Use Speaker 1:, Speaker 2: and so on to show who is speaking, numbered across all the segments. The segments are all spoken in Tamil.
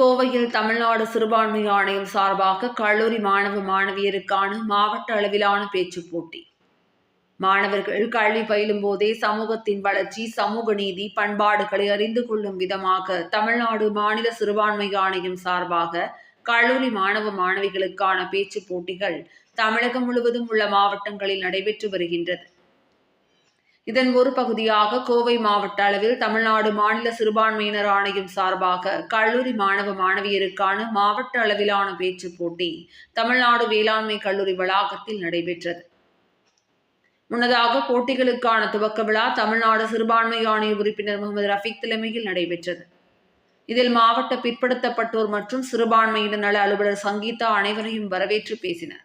Speaker 1: கோவையில் தமிழ்நாடு சிறுபான்மை ஆணையம் சார்பாக கல்லூரி மாணவ மாணவியருக்கான மாவட்ட அளவிலான பேச்சுப் போட்டி. மாணவர்கள் கல்வி பயிலும் போதே சமூகத்தின் வளர்ச்சி சமூக நீதி பண்பாடுகளை அறிந்து கொள்ளும் விதமாக தமிழ்நாடு மாநில சிறுபான்மை ஆணையம் சார்பாக கல்லூரி மாணவ மாணவிகளுக்கான பேச்சுப் போட்டிகள் தமிழகம் முழுவதும் உள்ள மாவட்டங்களில் நடைபெற்று வருகின்றது. இதன் ஒரு பகுதியாக கோவை மாவட்ட அளவில் தமிழ்நாடு மாநில சிறுபான்மையினர் ஆணையம் சார்பாக கல்லூரி மாணவ மாணவியருக்கான மாவட்ட அளவிலான பேச்சுப் போட்டி தமிழ்நாடு வேளாண்மை கல்லூரி வளாகத்தில் நடைபெற்றது. முன்னதாக போட்டிகளுக்கான துவக்க விழா தமிழ்நாடு சிறுபான்மை ஆணைய உறுப்பினர் முகமது ரஃபீக் தலைமையில் நடைபெற்றது. இதில் மாவட்ட பிற்படுத்தப்பட்டோர் மற்றும் சிறுபான்மையினர் நல அலுவலர் சங்கீதா அனைவரையும் வரவேற்று பேசினர்.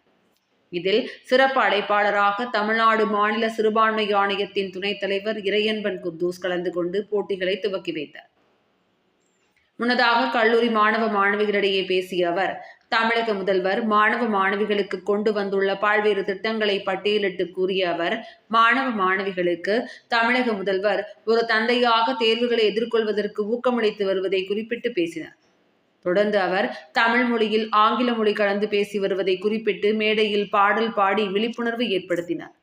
Speaker 1: இதில் சிறப்பு அழைப்பாளராக தமிழ்நாடு மாநில சிறுபான்மை ஆணையத்தின் துணைத் தலைவர் இறையன்பன் குத்தூஸ் கலந்து கொண்டு போட்டிகளை துவக்கி வைத்தார். முன்னதாக கல்லூரி மாணவ மாணவிகளிடையே பேசிய அவர் தமிழக முதல்வர் மாணவ மாணவிகளுக்கு கொண்டு வந்துள்ள பல்வேறு திட்டங்களை பட்டியலிட்டு கூறிய அவர் மாணவ மாணவிகளுக்கு தமிழக முதல்வர் ஒரு தந்தையாக தேர்வுகளை எதிர்கொள்வதற்கு ஊக்கமளித்து வருவதை குறிப்பிட்டு பேசினார். தொடர்ந்து அவர் தமிழ் மொழியில் ஆங்கில மொழி கலந்து பேசி வருவதை குறிப்பிட்டு மேடையில் பாடல் பாடி விழிப்புணர்வு ஏற்படுத்தினார்.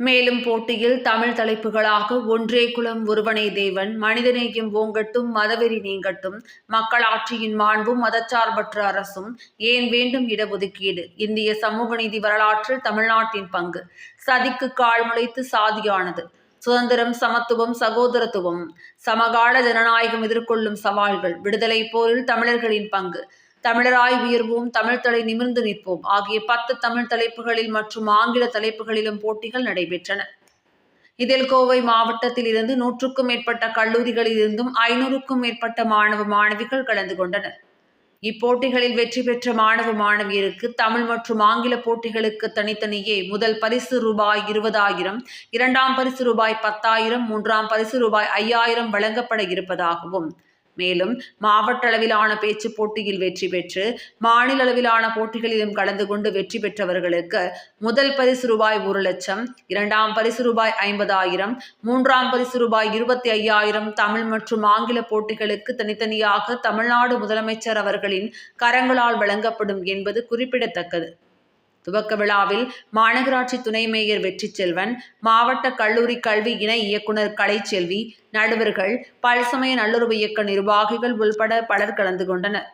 Speaker 1: மேலும் போட்டியில் தமிழ் தலைப்புகளாக ஒன்றே குலம் ஒருவனே தேவன் மனிதநேயம் ஓங்கட்டும் மதவெறி நீங்கட்டும் மக்களாட்சியின் மாண்பும் மதச்சார்பற்ற அரசும் ஏன் வேண்டும் இடஒதுக்கீடு இந்திய சமூக நீதி வரலாற்றில் தமிழ்நாட்டின் பங்கு சதிக்கு கால் முளைத்து சாதியானது சுதந்திரம் சமத்துவம் சகோதரத்துவம். சமகால ஜனநாயகம் எதிர்கொள்ளும் சவால்கள். விடுதலை போரில் தமிழர்களின் பங்கு. தமிழராய் உயர்வோம் தமிழ்தலை நிமிர்ந்து நிற்போம். ஆகிய பத்து தமிழ் தலைப்புகளில் மற்றும் ஆங்கில தலைப்புகளிலும் போட்டிகள் நடைபெற்றன. இதில் கோவை மாவட்டத்தில் இருந்து நூற்றுக்கும் மேற்பட்ட கல்லூரிகளில் இருந்தும் ஐநூறுக்கும் மேற்பட்ட மாணவ மாணவிகள் கலந்து கொண்டனர். இப்போட்டிகளில் வெற்றி பெற்ற மாணவ மாணவியருக்கு தமிழ் மற்றும் ஆங்கில போட்டிகளுக்கு தனித்தனியே முதல் பரிசு ரூபாய் இருபதாயிரம் இரண்டாம் பரிசு ரூபாய் பத்தாயிரம் மூன்றாம் பரிசு ரூபாய் ஐயாயிரம் வழங்கப்பட இருப்பதாகவும் மேலும் மாவட்ட அளவிலான பேச்சு போட்டியில் வெற்றி பெற்று மாநில அளவிலான போட்டிகளிலும் கலந்து கொண்டு வெற்றி பெற்றவர்களுக்கு முதல் பரிசு ரூபாய் ஒரு லட்சம் இரண்டாம் பரிசு ரூபாய் ஐம்பதாயிரம் மூன்றாம் பரிசு ரூபாய் இருபத்தி ஐயாயிரம் தமிழ் மற்றும் ஆங்கில போட்டிகளுக்கு தனித்தனியாக தமிழ்நாடு முதலமைச்சர் அவர்களின் கரங்களால் வழங்கப்படும் என்பது குறிப்பிடத்தக்கது. துவக்க விழாவில் மாநகராட்சி துணை மேயர் வெற்றி செல்வன் மாவட்ட கல்லூரி கல்வி இணை இயக்குனர் கலைச்செல்வி நடுவர்கள் பல்சமய நல்லுறவு இயக்க நிர்வாகிகள் உள்பட பலர் கலந்து கொண்டனர்.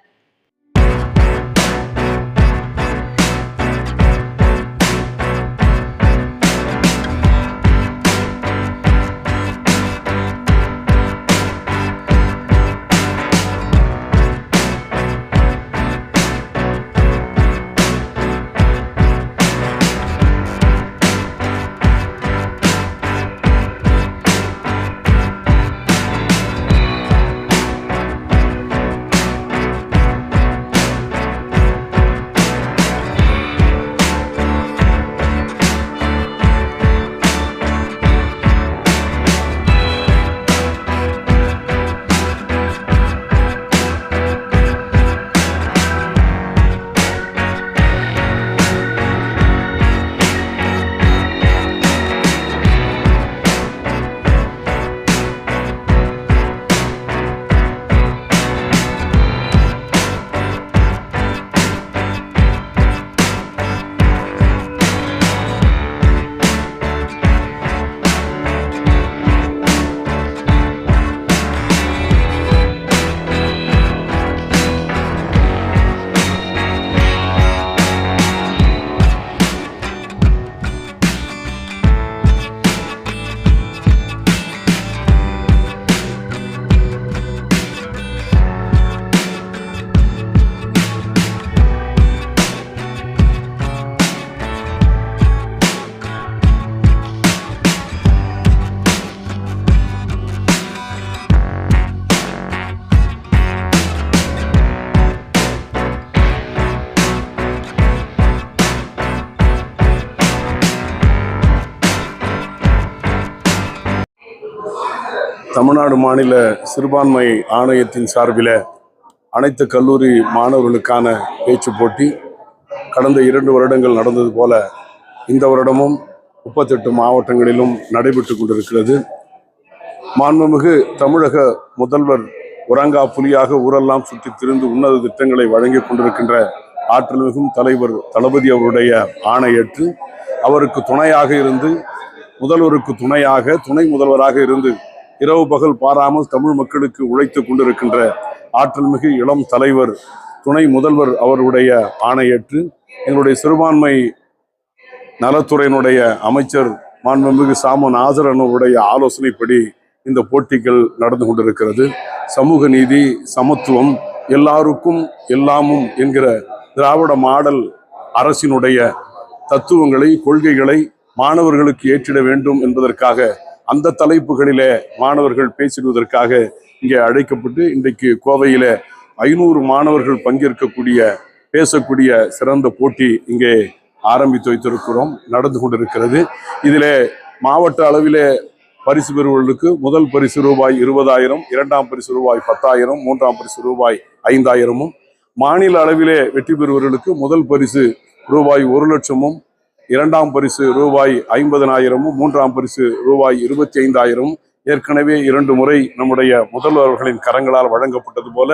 Speaker 2: தமிழ்நாடு மாநில சிறுபான்மை ஆணையத்தின் சார்பில் அனைத்து கல்லூரி மாணவர்களுக்கான பேச்சு போட்டி கடந்த இரண்டு வருடங்கள் நடந்தது போல இந்த வருடமும் முப்பத்தெட்டு மாவட்டங்களிலும் நடைபெற்று கொண்டிருக்கிறது. மாண்புமிகு தமிழக முதல்வர் உரங்கா புலியாக ஊரெல்லாம் சுற்றி திரிந்து உன்னத திட்டங்களை வழங்கி கொண்டிருக்கின்ற ஆற்றல் மிகும் தலைவர் தளபதி அவருடைய ஆணையற்று அவருக்கு துணையாக இருந்து முதல்வருக்கு துணையாக துணை முதல்வராக இருந்து இரவு பகல் பாராமல் தமிழ் மக்களுக்கு உழைத்து கொண்டிருக்கின்ற ஆற்றல் மிகு இளம் தலைவர் துணை முதல்வர் அவருடைய ஆணையற்று எங்களுடைய சிறுபான்மை நலத்துறையினுடைய அமைச்சர் மாண்புமிகு சாமு ஆசரனுடைய ஆலோசனைப்படி இந்த போட்டிகள் நடந்து கொண்டிருக்கிறது. சமூக நீதி சமத்துவம் எல்லாருக்கும் எல்லாமும் என்கிற திராவிட மாடல் அரசினுடைய தத்துவங்களை கொள்கைகளை மாணவர்களுக்கு ஏற்றிட வேண்டும் என்பதற்காக அந்த தலைப்புகளிலே மாணவர்கள் பேசிடுவதற்காக இங்கே அழைக்கப்பட்டு இன்றைக்கு கோவையில ஐநூறு மாணவர்கள் பங்கேற்கக்கூடிய பேசக்கூடிய சிறந்த போட்டி இங்கே ஆரம்பித்து வைத்திருக்கிறோம் நடந்து கொண்டிருக்கிறது. இதில் மாவட்ட அளவிலே பரிசு பெறுவர்களுக்கு முதல் பரிசு ரூபாய் இருபதாயிரம் இரண்டாம் பரிசு ரூபாய் பத்தாயிரம் மூன்றாம் பரிசு ரூபாய் ஐந்தாயிரமும் மாநில அளவிலே வெற்றி பெறுவர்களுக்கு முதல் பரிசு ரூபாய் ஒரு லட்சமும் இரண்டாம் பரிசு ரூபாய் ஐம்பதனாயிரமும் மூன்றாம் பரிசு ரூபாய் இருபத்தி ஐந்தாயிரமும் ஏற்கனவே இரண்டு முறை நம்முடைய முதல்வர்களின் கரங்களால் வழங்கப்பட்டது போல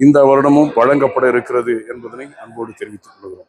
Speaker 2: இந்த வருடமும் வழங்கப்பட இருக்கிறது என்பதனை அன்போடு தெரிவித்துக் கொள்கிறோம்.